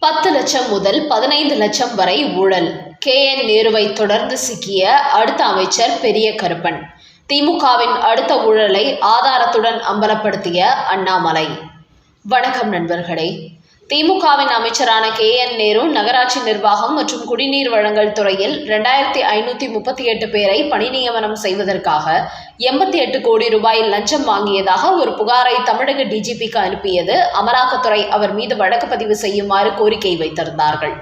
பத்து லட்சம் முதல் பதினைந்து லட்சம் வரை ஊழல். கே. என். நேருவை தொடர்ந்து சிக்கிய அடுத்த அமைச்சர் பெரிய கருப்பன். திமுகவின் அடுத்த ஊழலை ஆதாரத்துடன் அம்பலப்படுத்திய அண்ணாமலை. வணக்கம் நண்பர்களே. திமுகவின் அமைச்சரான கே என் நேரு நகராட்சி நிர்வாகம் மற்றும் குடிநீர் வழங்கல் துறையில் ரெண்டாயிரத்தி ஐநூற்றி முப்பத்தி எட்டு பேரை பணி நியமனம் செய்வதற்காக எண்பத்தி எட்டு கோடி ரூபாய் லஞ்சம் வாங்கியதாக ஒரு புகாரை தமிழக டிஜிபிக்கு அனுப்பியது அமலாக்கத்துறை அவர் மீது வழக்கு பதிவு செய்யுமாறு கோரிக்கை வைத்திருந்தார்கள்.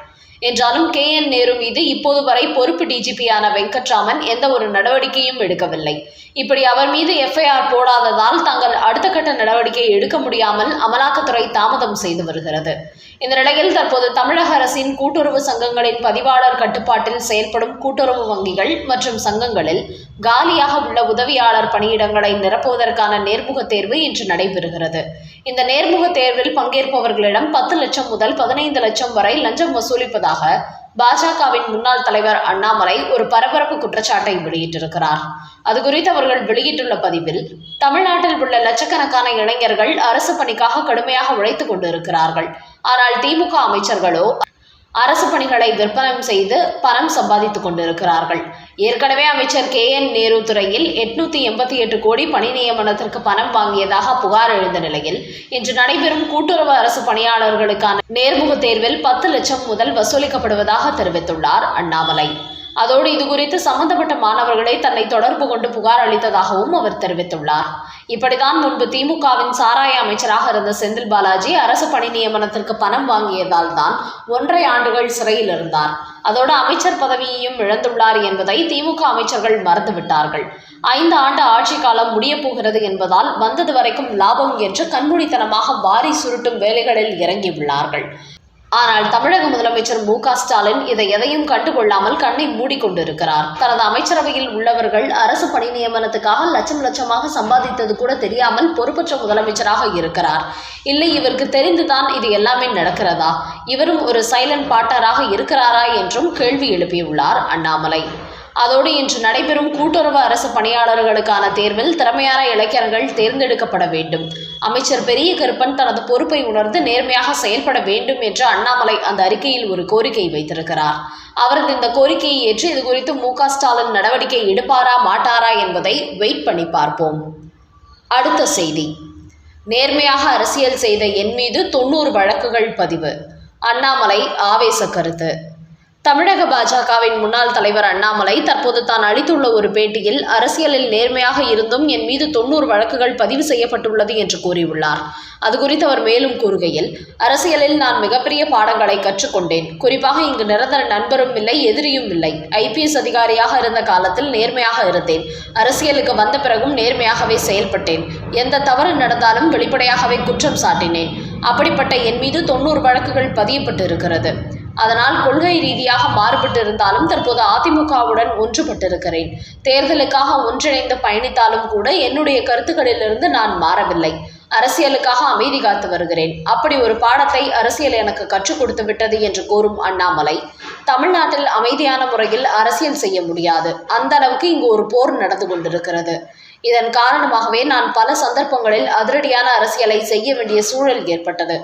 என்றாலும் கே என் நேரு மீது இப்போது வரை பொறுப்பு டிஜிபியான வெங்கட்ராமன் எந்த ஒரு நடவடிக்கையும் எடுக்கவில்லை. இப்படி அவர் மீது எஃப்ஐஆர் போடாததால் முதற்கட்ட நடவடிக்கை எடுக்க முடியாமல் அமலாக்கத்துறை தாமதம் செய்து வருகிறது. இந்த நிலையில் தற்போது தமிழக அரசின் கூட்டுறவு சங்கங்களின் பதிவாளர் கட்டுப்பாட்டில் செயல்படும் கூட்டுறவு வங்கிகள் மற்றும் சங்கங்களில் காலியாக உள்ள உதவியாளர் பணியிடங்களை நிரப்புவதற்கான நேர்முக தேர்வு இன்று நடைபெறுகிறது. இந்த நேர்முக தேர்வில் பங்கேற்பவர்களிடம் பத்து லட்சம் முதல் பதினைந்து லட்சம் வரை லஞ்சம் வசூலிப்பதாக பாஜகவின் முன்னாள் தலைவர் அண்ணாமலை ஒரு பரபரப்பு குற்றச்சாட்டை வெளியிட்டிருக்கிறார். அது குறித்து அவர்கள் வெளியிட்டுள்ள பதிவில் தமிழ்நாட்டில் உள்ள லட்சக்கணக்கான இளைஞர்கள் அரசு பணிக்காக கடுமையாக உழைத்துக் கொண்டிருக்கிறார்கள். ஆனால் திமுக அமைச்சர்களோ அரசு பணிகளை விற்பனம் செய்து பணம் சம்பாதித்துக் கொண்டிருக்கிறார்கள். ஏற்கனவே அமைச்சர் கே. என். நேரு துறையில் எட்நூத்தி எண்பத்தி எட்டு கோடி பணி நியமனத்திற்கு பணம் வாங்கியதாக புகார் எழுந்த நிலையில் இன்று நடைபெறும் கூட்டுறவு அரசு பணியாளர்களுக்கான நேர்முக தேர்வில் பத்து லட்சம் முதல் வசூலிக்கப்படுவதாக தெரிவித்துள்ளார் அண்ணாமலை. அதோடு இது குறித்து சம்பந்தப்பட்ட மாணவர்களை தன்னை தொடர்பு கொண்டு புகார் அளித்ததாகவும் அவர் தெரிவித்துள்ளார். இப்படிதான் முன்பு திமுகவின் சாராய அமைச்சராக இருந்த செந்தில் பாலாஜி அரசு பணி நியமனத்திற்கு பணம் வாங்கியதால் தான் ஒன்றரை ஆண்டுகள் சிறையில் இருந்தார். அதோடு அமைச்சர் பதவியையும் இழந்துள்ளார் என்பதை திமுக அமைச்சர்கள் மறந்துவிட்டார்கள். ஐந்து ஆண்டு ஆட்சி காலம் முடிய போகிறது என்பதால் வந்தது வரைக்கும் லாபம் என்று கண்மூடித்தனமாக வாரி சுருட்டும் வேலைகளில் இறங்கியுள்ளார்கள். ஆனால் தமிழக முதலமைச்சர் மு ஸ்டாலின் இதை எதையும் கண்டுகொள்ளாமல் கண்ணை மூடிக்கொண்டிருக்கிறார். தனது அமைச்சரவையில் உள்ளவர்கள் அரசு பணி நியமனத்துக்காக லட்சம் லட்சமாக சம்பாதித்தது கூட தெரியாமல் பொறுப்பற்ற முதலமைச்சராக இருக்கிறார். இல்லை இவருக்கு தெரிந்துதான் இது எல்லாமே நடக்கிறதா? இவரும் ஒரு சைலண்ட் பாட்டராக இருக்கிறாரா என்றும் கேள்வி எழுப்பியுள்ளார் அண்ணாமலை. அதோடு இன்று நடைபெறும் கூட்டுறவு அரசு பணியாளர்களுக்கான தேர்வில் திறமையான இளைஞர்கள் தேர்ந்தெடுக்கப்பட வேண்டும். அமைச்சர் பெரிய கருப்பன் தனது பொறுப்பை உணர்ந்து நேர்மையாக செயல்பட வேண்டும் என்று அண்ணாமலை அந்த அறிக்கையில் ஒரு கோரிக்கை வைத்திருக்கிறார். அவரது இந்த கோரிக்கையை ஏற்று இது குறித்து மு க ஸ்டாலின் நடவடிக்கை எடுப்பாரா மாட்டாரா என்பதை வெயிட் பண்ணி பார்ப்போம். அடுத்த செய்தி. நேர்மையாக அரசியல் செய்த என் மீது தொண்ணூறு வழக்குகள் பதிவு. அண்ணாமலை ஆவேச கருத்து. தமிழக பாஜகவின் முன்னாள் தலைவர் அண்ணாமலை தற்போது தான் அளித்துள்ள ஒரு பேட்டியில் அரசியலில் நேர்மையாக இருந்தும் என் மீது தொண்ணூறு வழக்குகள் பதிவு செய்யப்பட்டுள்ளது என்று கூறியுள்ளார். அது குறித்து அவர் மேலும் கூறுகையில் அரசியலில் நான் மிகப்பெரிய பாடங்களை கற்றுக்கொண்டேன். குறிப்பாக இங்கு நிரந்தர நண்பரும் இல்லை எதிரியும் இல்லை. ஐபிஎஸ் அதிகாரியாக இருந்த காலத்தில் நேர்மையாக இருந்தேன். அரசியலுக்கு வந்த பிறகும் நேர்மையாகவே செயல்பட்டேன். எந்த தவறு நடந்தாலும் வெளிப்படையாகவே குற்றம் சாட்டினேன். அப்படிப்பட்ட என் மீது தொண்ணூறு வழக்குகள் பதியப்பட்டு இருக்கிறது அதனால் கொள்கை ரீதியாக மாறுபட்டு இருந்தாலும் தற்போது அதிமுகவுடன் ஒன்றுபட்டிருக்கிறேன். தேர்தலுக்காக ஒன்றிணைந்து பயணித்தாலும் கூட என்னுடைய கருத்துக்களிலிருந்து நான் மாறவில்லை. அரசியலுக்காக அமைதி காத்து வருகிறேன். அப்படி ஒரு பாடத்தை அரசியல் எனக்கு கற்றுக் கொடுத்து விட்டது என்று கூறும் அண்ணாமலை தமிழ்நாட்டில் அமைதியான முறையில் அரசியல் செய்ய முடியாது. அந்த அளவுக்கு இங்கு ஒரு போர் நடந்து கொண்டிருக்கிறது. இதன் காரணமாகவே நான் பல சந்தர்ப்பங்களில் அதிரடியான அரசியலை செய்ய வேண்டிய சூழல் ஏற்பட்டது.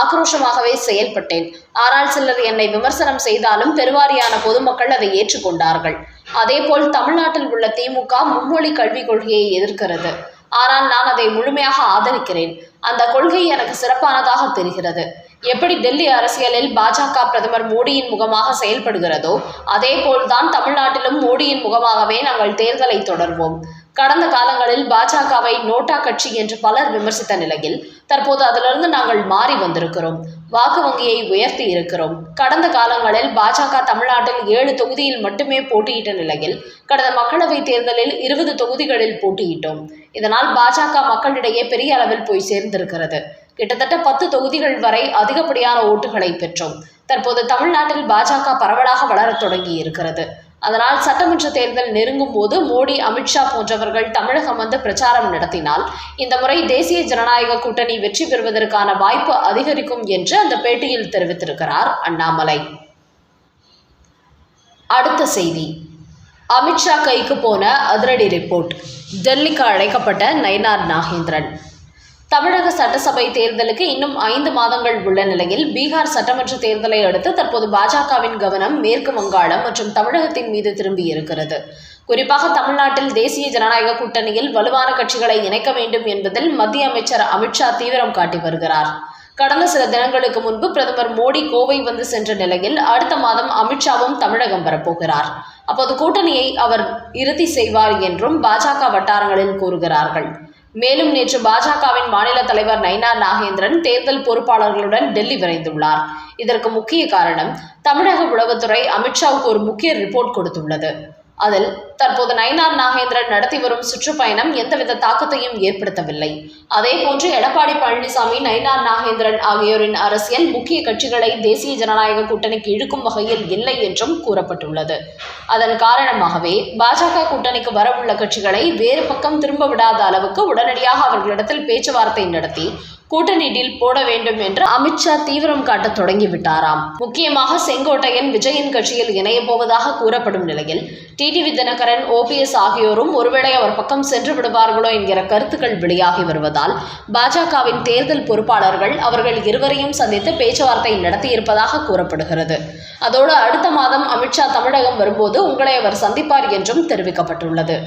ஆக்ரோஷமாகவே செயல்பட்டேன். ஆனால் சிலர் என்னை விமர்சனம் செய்தாலும் பெருவாரியான பொதுமக்கள் அதை ஏற்றுக்கொண்டார்கள். அதேபோல் தமிழ்நாட்டில் உள்ள திமுக மும்மொழி கல்விக் கொள்கையை எதிர்க்கிறது. ஆனால் நான் அதை முழுமையாக ஆதரிக்கிறேன். அந்த கொள்கை எனக்கு சிறப்பானதாக தெரிகிறது. எப்படி டெல்லி அரசியலில் பாஜக பிரதமர் மோடியின் முகமாக செயல்படுகிறதோ அதேபோல்தான் தமிழ்நாட்டிலும் மோடியின் முகமாகவே நாங்கள் தேர்தலை தொடர்வோம். கடந்த காலங்களில் பாஜகவை நோட்டா கட்சி என்று பலர் விமர்சித்த நிலையில் தற்போது அதிலிருந்து நாங்கள் மாறி வந்திருக்கிறோம். வாக்கு வங்கியை உயர்த்தி இருக்கிறோம். கடந்த காலங்களில் பாஜக தமிழ்நாட்டில் ஏழு தொகுதியில் மட்டுமே போட்டியிட்ட நிலையில் கடந்த மக்களவைத் தேர்தலில் இருபது தொகுதிகளில் போட்டியிட்டோம். இதனால் பாஜக மக்களிடையே பெரிய அளவில் போய் சேர்ந்திருக்கிறது. கிட்டத்தட்ட பத்து தொகுதிகள் வரை அதிகப்படியான ஓட்டுகளை பெற்றோம். தற்போது தமிழ்நாட்டில் பாஜக பரவலாக வளரத் தொடங்கி இருக்கிறது அதனால் சட்டமன்ற தேர்தல் நெருங்கும் போது மோடி அமித்ஷா போன்றவர்கள் தமிழகம் வந்து பிரச்சாரம் நடத்தினால் இந்த முறை தேசிய ஜனநாயக கூட்டணி வெற்றி பெறுவதற்கான வாய்ப்பு அதிகரிக்கும் என்று அந்த பேட்டியில் தெரிவித்திருக்கிறார் அண்ணாமலை. அடுத்த செய்தி. அமித்ஷா கைக்கு போன அதிரடி ரிப்போர்ட். டெல்லிக்கு அழைக்கப்பட்ட நயினார் நாகேந்திரன். தமிழக சட்டசபை தேர்தலுக்கு இன்னும் ஐந்து மாதங்கள் உள்ள நிலையில் பீகார் சட்டமன்ற தேர்தலை அடுத்து தற்போது பாஜகவின் கவனம் மேற்கு வங்காளம் மற்றும் தமிழகத்தின் மீது திரும்பி இருக்கிறது. குறிப்பாக தமிழ்நாட்டில் தேசிய ஜனநாயக கூட்டணியில் வலுவான கட்சிகளை இணைக்க வேண்டும் என்பதில் மத்திய அமைச்சர் அமித்ஷா தீவிரம் காட்டி வருகிறார். கடந்த சில தினங்களுக்கு முன்பு பிரதமர் மோடி கோவை வந்து சென்ற நிலையில் அடுத்த மாதம் அமித்ஷாவும் தமிழகம் வரப்போகிறார். அப்போது கூட்டணியை அவர் இறுதி செய்வார் என்றும் பாஜக வட்டாரங்களில் கூறுகிறார்கள். மேலும் நேற்று பாஜகவின் மாநில தலைவர் நைனா நாகேந்திரன் தேர்தல் பொறுப்பாளர்களுடன் டெல்லி விரைந்துள்ளார். இதற்கு முக்கிய காரணம் தமிழக உளவுத்துறை அமித்ஷாவுக்கு ஒரு முக்கிய ரிப்போர்ட் கொடுத்துள்ளது. அதில் தற்போது நயினார் நாகேந்திரன் நடத்தி வரும் சுற்றுப்பயணம் எந்தவித தாக்கத்தையும் ஏற்படுத்தவில்லை. அதேபோன்று எடப்பாடி பழனிசாமி நயினார் நாகேந்திரன் ஆகியோரின் அரசியல் முக்கிய கட்சிகளை தேசிய ஜனநாயக கூட்டணிக்கு இழுக்கும் வகையில் இல்லை என்றும் கூறப்பட்டுள்ளது. அதன் காரணமாகவே பாஜக கூட்டணிக்கு வரவுள்ள கட்சிகளை வேறு பக்கம் திரும்ப விடாத அளவுக்கு உடனடியாக அவர்களிடத்தில் பேச்சுவார்த்தை நடத்தி கூட்டணியில் போட வேண்டும் என்று அமித்ஷா தீவிரம் காட்ட தொடங்கிவிட்டாராம். முக்கியமாக செங்கோட்டையன் விஜயின் கட்சியில் இணையப் போவதாக கூறப்படும் நிலையில் டிடிவி தினகரன் ஓபிஎஸ் ஆகியோரும் ஒருவேளை அவர் பக்கம் சென்று விடுவார்களோ என்கிற கருத்துக்கள் வெளியாகி வருவதால் பாஜகவின் தேர்தல் பொறுப்பாளர்கள் அவர்கள் இருவரையும் சந்தித்து பேச்சுவார்த்தை நடத்தியிருப்பதாக கூறப்படுகிறது. அதோடு அடுத்த மாதம் அமித்ஷா தமிழகம் வரும்போது உங்களை அவர் சந்திப்பார் என்றும் தெரிவிக்கப்பட்டுள்ளது.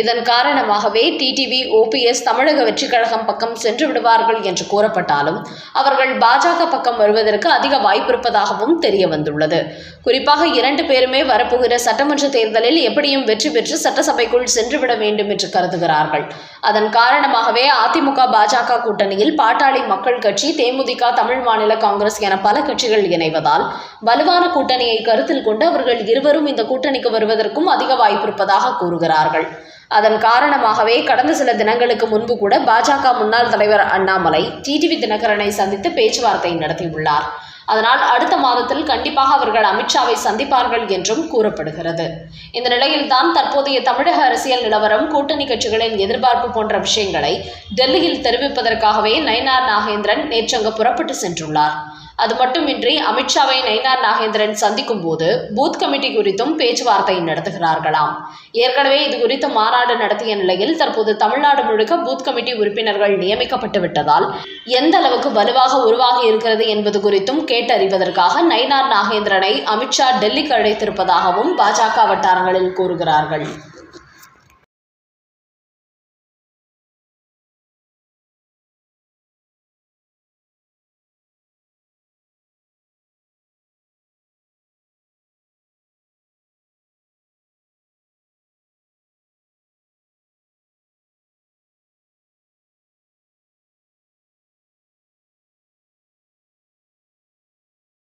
இதன் காரணமாகவே டிடிவி ஓபிஎஸ் தமிழக வெற்றிக் கழகம் பக்கம் சென்று விடுவார்கள் என்று கூறப்பட்டாலும் அவர்கள் பாஜக பக்கம் வருவதற்கு அதிக வாய்ப்பிருப்பதாகவும் தெரிய வந்துள்ளது குறிப்பாக இரண்டு பேருமே வரப்போகிற சட்டமன்ற தேர்தலில் எப்படியும் வெற்றி பெற்று சட்டசபைக்குள் சென்றுவிட வேண்டும் என்று கருதுகிறார்கள். அதன் காரணமாகவே அதிமுக பாஜக கூட்டணியில் பாட்டாளி மக்கள் கட்சி தேமுதிக தமிழ் மாநில காங்கிரஸ் என பல கட்சிகள் இணைவதால் வலுவான கூட்டணியை கருத்தில் கொண்டு அவர்கள் இருவரும் இந்த கூட்டணிக்கு வருவதற்கும் அதிக வாய்ப்பிருப்பதாக கூறுகிறார்கள். அதன் காரணமாகவே கடந்த சில தினங்களுக்கு முன்பு கூட பாஜக முன்னாள் தலைவர் அண்ணாமலை டிடிவி தினகரனை சந்தித்து பேச்சுவார்த்தை நடத்தியுள்ளார். அதனால் அடுத்த மாதத்தில் கண்டிப்பாக அவர்கள் அமித்ஷாவை சந்திப்பார்கள் என்றும் கூறப்படுகிறது. இந்த நிலையில்தான் தற்போதைய தமிழக அரசியல் நிலவரம் கூட்டணி கட்சிகளின் எதிர்பார்ப்பு போன்ற விஷயங்களை டெல்லியில் தெரிவிப்பதற்காகவே நயனார் நாகேந்திரன் நேற்றங்கு புறப்பட்டு சென்றுள்ளார். அது மட்டுமின்றி அமித்ஷாவை நயினார் நாகேந்திரன் சந்திக்கும் போது பூத் கமிட்டி குறித்தும் பேச்சுவார்த்தை நடத்துகிறார்களாம். ஏற்கனவே இது குறித்து மாநாடு நடத்திய நிலையில் தற்போது தமிழ்நாடு முழுக்க பூத் கமிட்டி உறுப்பினர்கள் நியமிக்கப்பட்டு விட்டதால் எந்த அளவுக்கு வலுவாக உருவாகி இருக்கிறது என்பது குறித்தும் கேட்டறிவதற்காக நயினார் நாகேந்திரனை அமித்ஷா டெல்லிக்கு அழைத்திருப்பதாகவும் பாஜக வட்டாரங்களில் கூறுகிறார்கள்.